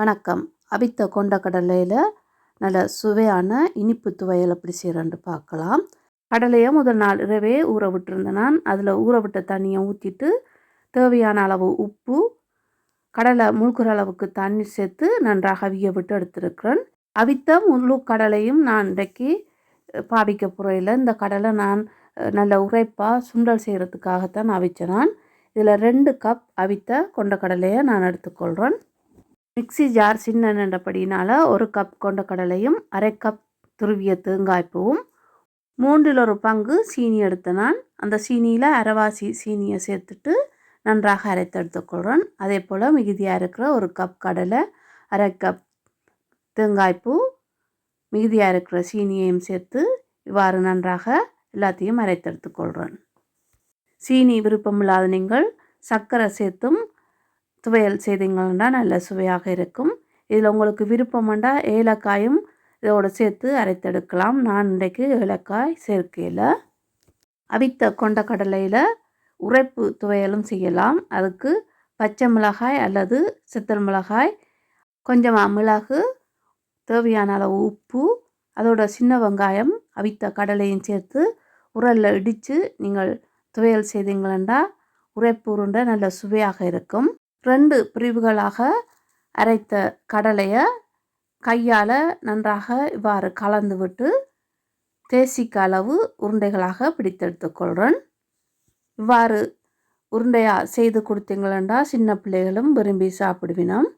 வணக்கம். அவித்த கொண்டக்கடலையில் நல்ல சுவையான இனிப்பு துவையல் எப்படி செய்கிறேன்னு பார்க்கலாம். கடலையை முதல் நாள் இரவே ஊற விட்டுருந்தேன் நான். அதில் ஊற விட்ட தண்ணியை ஊற்றிட்டு தேவையான அளவு உப்பு கடலை முழுக்கிற அளவுக்கு தண்ணி சேர்த்து நன்றாக அவிய விட்டு எடுத்திருக்கிறேன். அவித்த முழு கடலையும் நான் இன்றைக்கு பாவிக்க புறையில் இந்த கடலை நான் நல்ல உரைப்பாக சுண்டல் செய்கிறதுக்காகத்தான் அவிச்சேன் நான். இதில் ரெண்டு கப் அவித்த கொண்டக்கடலையை நான் எடுத்துக்கொள்கிறேன் மிக்சி ஜார் சின்னன்றபடினால் ஒரு கப் கொண்ட கடலையும் அரை கப் துருவிய தேங்காய்ப்பூவும் மூன்றில் ஒரு பங்கு சீனி எடுத்த நான் அந்த சீனியில் அரைவாசி சீனியை சேர்த்துட்டு நன்றாக அரைத்து எடுத்துக்கொள்கிறேன் அதே போல் மிகுதியாக இருக்கிற ஒரு கப் கடலை அரை கப் தேங்காய்ப்பூ மிகுதியாக இருக்கிற சீனியையும் சேர்த்து இவ்வாறு நன்றாக எல்லாத்தையும் அரைத்தெடுத்துக்கொள்கிறேன் சீனி விருப்பமில்லாத நீங்கள் சர்க்கரை சேர்த்தும் துவையல் செய்தீங்கன்னா நல்ல சுவையாக இருக்கும். இதில் உங்களுக்கு விருப்பம்ண்டா ஏலக்காயும் இதோடு சேர்த்து அரைத்தெடுக்கலாம். நான் இன்றைக்கு ஏலக்காய் சேர்க்கையில். அவித்த கொண்ட கடலையில் உரைப்பு துவையலும் செய்யலாம். அதுக்கு பச்சை மிளகாய் அல்லது சித்தல் மிளகாய் கொஞ்சமாக மிளகு தேவையான அளவு உப்பு அதோட சின்ன வெங்காயம் அவித்த கடலையும் சேர்த்து உரலில் இடித்து நீங்கள் துவையல் செய்தீங்களா உரைப்பு உருண்டை நல்ல சுவையாக இருக்கும். ரெண்டு பிரிவுகளாக அரைத்த கடலையை கையால் நன்றாக இவ்வாறு கலந்து விட்டு தேசிக்க அளவு உருண்டைகளாக பிடித்தெடுத்துக்கொள்கிறேன் இவ்வாறு உருண்டையாக செய்து கொடுத்தீங்களா சின்ன பிள்ளைகளும் விரும்பி சாப்பிடுவினோம்.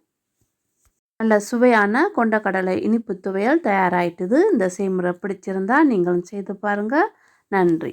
நல்ல சுவையான கொண்டக்கடலை இனிப்பு துவையல் தயாராகிட்டுது இந்த செய்முறை பிடிச்சிருந்தா நீங்களும் செய்து பாருங்கள் நன்றி.